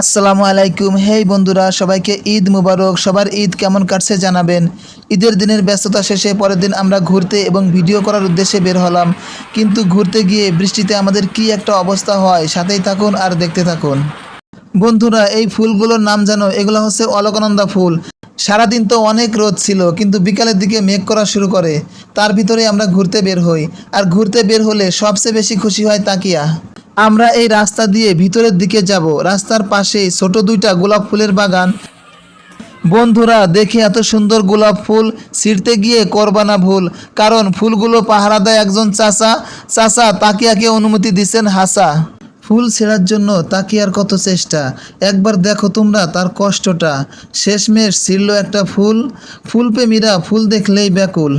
আসসালামু আলাইকুম। হেই বন্ধুরা, সবাইকে ঈদ মুবারক। সবার ঈদ কেমন কাটছে জানাবেন। ঈদের দিনের ব্যস্ততা শেষে পরের দিন আমরা ঘুরতে এবং ভিডিও করার উদ্দেশ্যে বের হলাম। কিন্তু ঘুরতে গিয়ে বৃষ্টিতে আমাদের কি একটা অবস্থা হয়, সাথেই থাকুন আর দেখতে থাকুন। বন্ধুরা, এই ফুলগুলোর নাম জানো এগুলো হচ্ছে অলকনন্দা ফুল। সারাদিন তো অনেক রোদ ছিল, কিন্তু বিকালের দিকে মেঘ করা শুরু করে। তার ভিতরে আমরা ঘুরতে বের হই। আর ঘুরতে বের হলে সবচেয়ে বেশি খুশি হয় তাকিয়া। আমরা এই রাস্তা দিয়ে ভিতরের দিকে যাব। রাস্তার পাশেই ছোট দুইটা গোলাপ ফুলের বাগান। বন্ধুরা, দেখি এত সুন্দর গোলাপ ফুল ছিঁড়তে গিয়ে করবানা ভুল। কারণ ফুলগুলো পাহারা দেয় একজন চাচা। চাচা তাকিয়াকে অনুমতি দিচ্ছেন হাসা। ফুল ছেঁড়ার জন্য তাকিয়ার কত চেষ্টা? একবার দেখো তোমরা তার কষ্টটা। শেষমেশ ছিঁড়ল একটা ফুল। ফুল প্রেমীরা ফুল দেখলেই ব্যাকুল।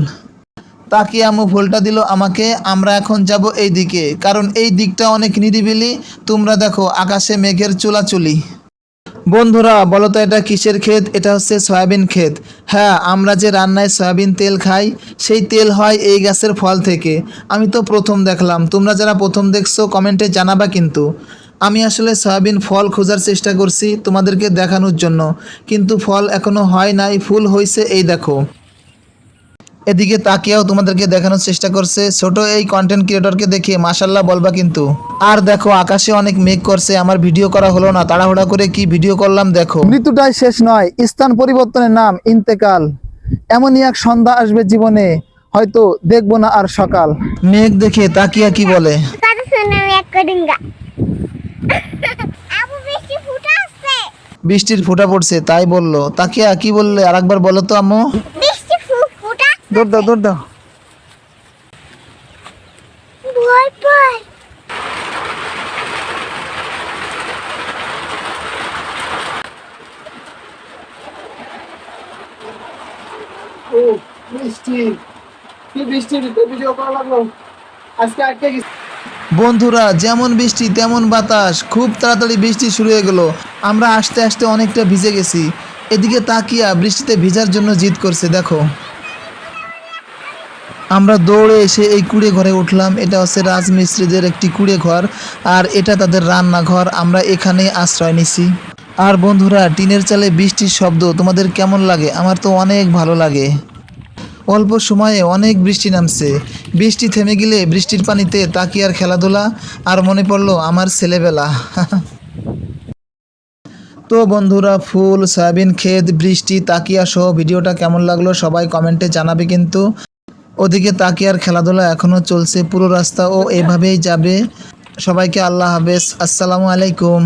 তাকিয়ে আমু ফুলটা দিল, আমাকে, আমরা এখন যাব এই দিকে। কারণ এই দিকটা অনেক নিরিবিলি। তোমরা দেখো, আকাশে মেঘের চুলাচুলি। বন্ধুরা, বলো তো এটা কিসের ক্ষেত? এটা হচ্ছে সয়াবিন ক্ষেত। হ্যাঁ আমরা যে রান্নায় সয়াবিন তেল খাই, সেই তেল হয় এই গাছের ফল থেকে। আমি তো প্রথম দেখলাম। তোমরা যারা প্রথম দেখছ, কমেন্টে জানাবা কিন্তু। আমি আসলে সয়াবিন ফল খোঁজার চেষ্টা করছি তোমাদেরকে দেখানোর জন্য। কিন্তু ফল এখনও হয় নাই, ফুল হয়েছে এই দেখো। এদিকে তাকিয়াও তোমাদেরকে দেখানোর চেষ্টা করছে। ছোট এই কন্টেন্ট ক্রিয়েটরকে দেখে মাসাল্লাহ বলবা কিন্তু। আর দেখো আকাশে অনেক মেঘ করছে আমার ভিডিও করা হলো না। তাড়াহুড়া করে কি ভিডিও করলাম দেখো। মৃত্যুটাই শেষ নয় স্থান পরিবর্তনের নাম ইন্তেকাল। এমনই এক সন্ধ্যা আসবে জীবনে হয়তো দেখব না আর সকাল। মেঘ দেখে তাকিয়া কি বলে? বৃষ্টির ফোঁটা পড়ছে তাই বলল। তাকিয়া কি বললে? আরেকবার বলো তো আম্মু। দৌড় দাও দৌড় দাও। বন্ধুরা যেমন বৃষ্টি তেমন বাতাস। খুব তাড়াতাড়ি বৃষ্টি শুরু হয়ে গেল। আমরা আস্তে আস্তে অনেকটা ভিজে গেছি। এদিকে তাকিয়া বৃষ্টিতে ভিজার জন্য জিদ করছে দেখো। আমরা দৌড়ে এসে এই কুড়ে ঘরে উঠলাম। এটা হচ্ছে রাজমিস্ত্রিদের একটি কুড়ে ঘর, আর এটা তাদের রান্নাঘর। আমরা এখানে আশ্রয় নিছি। আর বন্ধুরা, টিনের চালে বৃষ্টির শব্দ, তোমাদের কেমন লাগে? আমার তো অনেক ভালো লাগে। অল্প সময়ে অনেক বৃষ্টি নামছে। বৃষ্টি থেমে গেলে বৃষ্টির পানিতে তাকিয়ার খেলাধুলা, আর মনে পড়ল আমার ছেলেবেলা। তো বন্ধুরা, ফুল, সয়াবিন, ক্ষেত, বৃষ্টি, তাকিয়া সহ ভিডিওটা কেমন লাগল সবাই কমেন্টে জানাবে কিন্তু। ওদিকে তাকিয়ার খেলাধুলা এখনও চলছে, পুরো রাস্তা ও এভাবেই যাবে। সবাইকে আল্লাহ হাফেজ। আসসালামু আলাইকুম।